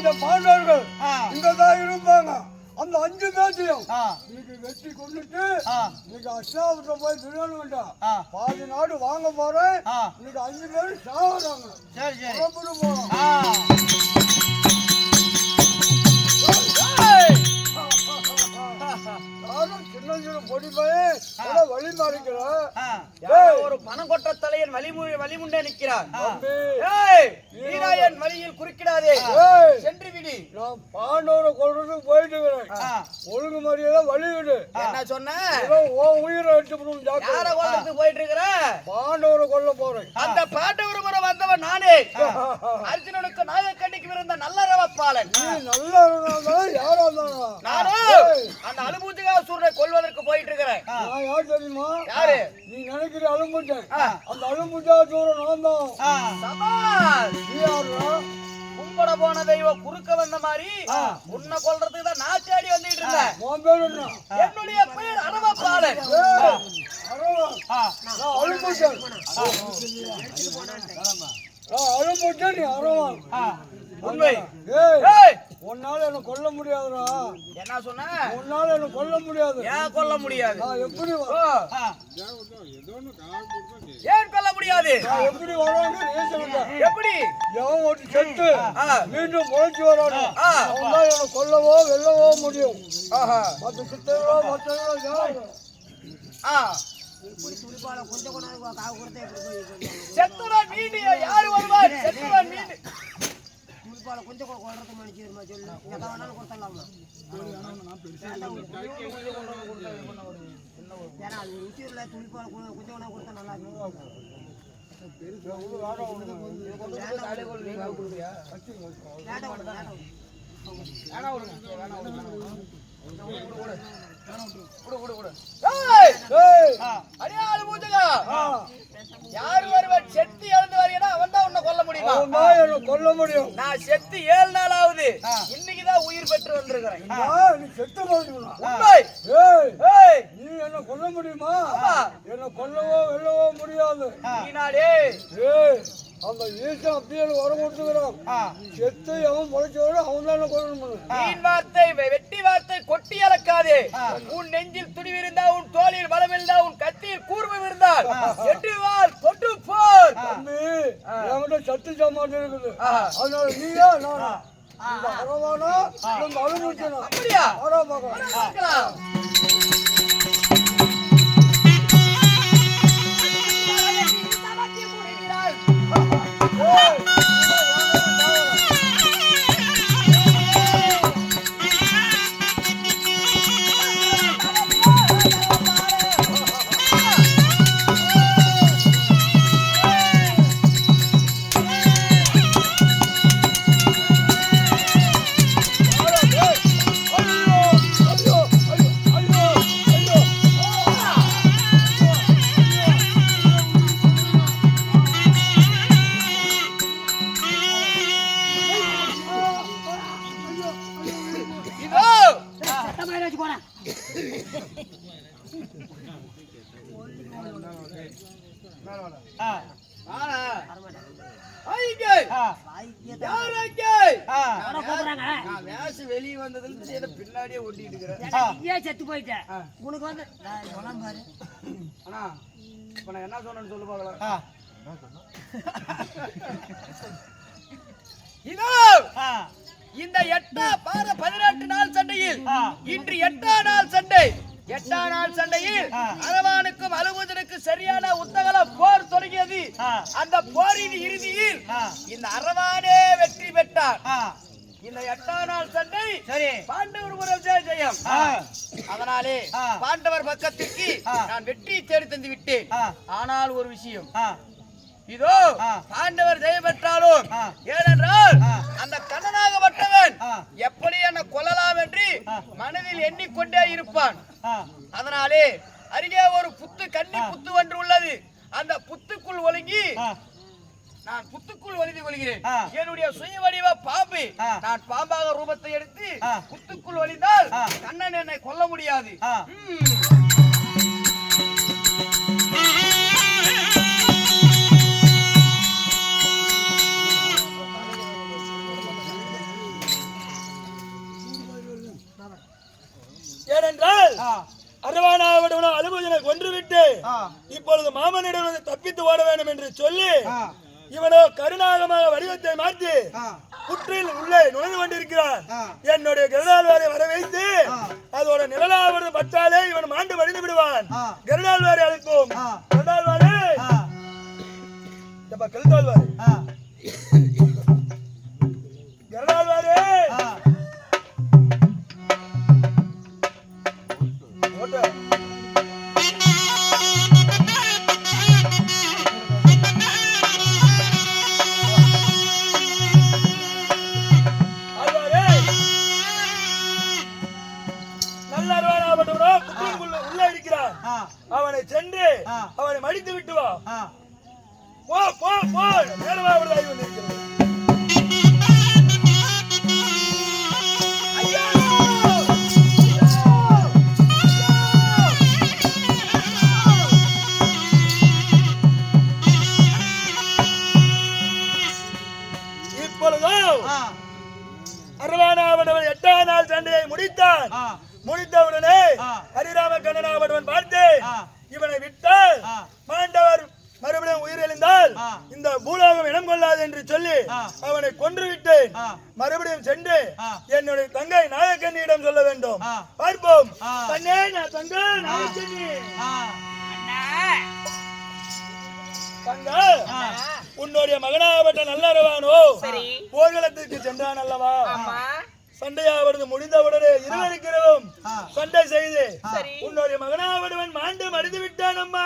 அந்த பாண்டவர்கள். இங்கதான் இருப்பாங்க அந்த அஞ்சு பேர்த்தையும். இன்னைக்கு வெட்டி கொண்டுட்டு. இன்னைக்கு அஷ்டாபுரம் போய் திருவண்ணாமலை ஆ. பாதி நாடு வாங்க போறேன். இன்னைக்கு அஞ்சு பேரும் சாகுறாங்க சரி சரி போறோம் ஏதோ வழி. யாரோ ஒரு பணம் கொட்ட தலையன் வழிமு வழிமுண்டே நிற்கிறார் வீராயன் வழியில் குறுக்கிடாதே. சென்று விடு. நான் பாண்டவரை கொள்றதுக்கு போயிட்டு. ஒழுங்கு மரியாதை வழி விடு. என்ன சொன்ன? உன் உயிரை எடுத்துக்கணும் யார ஜாக்கிரதை. கொள்ளத்துக்கு போயிட்டு இருக்கிற பாண்டவரை கொல்ல போறேன். அந்த பாண்டவர் முறை வந்தவன் நானே. அர்ஜுனனுக்கு நாகக்கண்ணிக்கு இருந்த நல்ல நீ நல்லா யாரா நானும் அந்த அனுபூதிகா சூரனை கொல்வதற்கு போயிட்டு இருக்கிறேன் நான் யார் தெரியுமா? யாரு? நீ நினைக்கிற அலும்புட்டேன் ஆ. அந்த அலும்புட்டா தூரம் நான் தான். நீ யாருடா கும்பட போன தெய்வம் குறுக்க வந்த மாதிரி உன்னை கொல்றதுக்கு தான் நான் தேடி வந்துட்டு இருந்தேன். உன் பேர் என்ன? என்னுடைய. நான் அலும்புட்டேன் நான் அலும்புட்டேன் நீ அரவன். உண்மை. உன்னால என்ன கொல்ல முடியாதுடா. என்ன சொன்ன? உன்னால என்ன கொல்ல முடியாது. ஏன் கொல்ல முடியாது? எப்படி. ஏன் கொல்ல முடியாது? நான் எப்படி வரான்னு. எப்படி? எவன் ஒரு செத்து. மீண்டும் முளைச்சு வரானோ? ஆ. அவன் தான் என்னை கொல்லவோ வெல்லவோ முடியும். ஆஹா. மற்ற சித்தர்களோ மற்றவர்களோ யாரு? ஆ. செத்தவன் மீண்டு யாரு வருவார் செத்தவன் மீண்டு ஏய், ஏய், அடியாளு பூஜகா ஆ, யாரு வருவன் செத்து இறந்து வரீங்கன்னா அவன் தான் உன்னை கொல்ல முடியுமா அவன் என்னை கொல்ல முடியும். நான் செத்து ஏழு நாள் ஆகுது இன்னைக்குதான் உயிர் பெற்று வந்திருக்கிறேன். நீ செத்து நீ என்ன கொல்ல முடியுமா. என்ன கொல்லவோ வெல்லவோ முடியாது. ஏய். அந்த ஈசன் அப்படியே வர கொடுத்துக்கிறான். ஆ. செத்து அவன் முளைச்சோட அவன் தான் கொல்லணும் மீன் வார்த்தை வெட்டி வார்த்தை கொட்டி அளக்காதே உன் நெஞ்சில் துணிவிருந்தா உன் தோளில் பலம் இருந்தா உன் கத்தியில் கூர்மம் இருந்தால் தொட்டு போர் தம்பி என்கிட்ட சத்து சாமான் இருக்குது. அதனால நீயா நானா? இந்த அரவானா அழுமுச்சனா அப்படியா? ஆரா நான் வேஷம் வெளிய வந்ததுல பின்னாடியே ஓட்டிட்டு இருக்கிறேன். செத்து போயிட்டேன் உனக்கு வந்து நான் சொன்னேன் பாரு அண்ணா, இப்ப நான் என்ன சொன்னேன்னு சொல்லு. இதோ. இந்த எட்டா பாத பதினெட்டு நாள் சண்டையில். இன்று எட்டா நாள் சண்டை எட்டா நாள் சண்டையில். அரவானுக்கும் அலுமுதனுக்கு சரியான உத்தகல போர் தொடங்கியது. அந்த போரின் இறுதியில். இந்த அரவானே வெற்றி பெற்றார். இந்த எட்டா நாள் சண்டை சரி பாண்டவர் புறம் ஜெய ஜெயம். அதனாலே. பாண்டவர் பக்கத்திற்கு. நான் வெற்றி தேடி தந்து விட்டேன். ஆனால் ஒரு விஷயம். இதோ. பாண்டவர் ஜெயம் பெற்றாலும். ஏனென்றால் எப்படி என்ன கொல்லலாம் என்று. மனதில் எண்ணிக்கொண்டே இருப்பான். அதனாலே அருகே ஒரு புத்து கன்னி புத்து ஒன்று உள்ளது அந்த புத்துக்குள் ஒழுங்கி. நான் புத்துக்குள் ஒளிந்து கொள்கிறேன். என்னுடைய சுய வடிவ பாம்பு. நான் பாம்பாக ரூபத்தை எடுத்து. புத்துக்குள் ஒளிந்தால். கண்ணன் என்னை கொல்ல முடியாது இப்பொழுது மாமனிடம் வந்து தப்பித்து ஓட வேண்டும் என்று சொல்லி இவனோ கருணாகமாக வடிவத்தை மாற்றி புற்றில் உள்ளே நுழைந்து கொண்டிருக்கிறான். என்னுடைய கருடாழ்வாரை வர வைத்து. அதோட நிழலாவது பட்டாலே இவன் மாண்டு மடிந்து விடுவான். ஆ. கருடாழ்வாரை அழைப்போம். ஆ. ஓட்டு. அவனை சென்று. அவனை மடித்து விட்டு வா. போ போ போ. நேரமா விடுதாய் வந்திருக்கிறது ஐயா! இப்பொழுதோ ஆ, அருவானாவட்டவன் எட்டாம் நாள் சண்டையை முடித்தான் முடித்தவுடனே. ஹரிராம கண்ணனாவட்டவன் பார்த்து. இவனை விட்டால். மாண்டவர் மறுபடியும் உயிரிழந்தால். இந்த பூலோகம் இடம் கொள்ளாது என்று சொல்லி. அவனை கொன்று விட்டேன். மறுபடியும் சென்று. என்னுடைய தங்கை நாயக்கண்ணியிடம் சொல்ல வேண்டும். பார்ப்போம். தன்னே நான் தங்கை நாயக்கண்ணி. உன்னுடைய மகனாகப்பட்ட நல்லறவானோ சரி. போர்க்களத்திற்கு சென்றான் அல்லவா ஆமா சண்டையாவது முடிந்தவுடனே இருவருக்கிறவும் ஆ. சண்டை செய்து சரி. உன்னுடைய மகனாவடுவன் மாண்டு மடிந்து விட்டான் அம்மா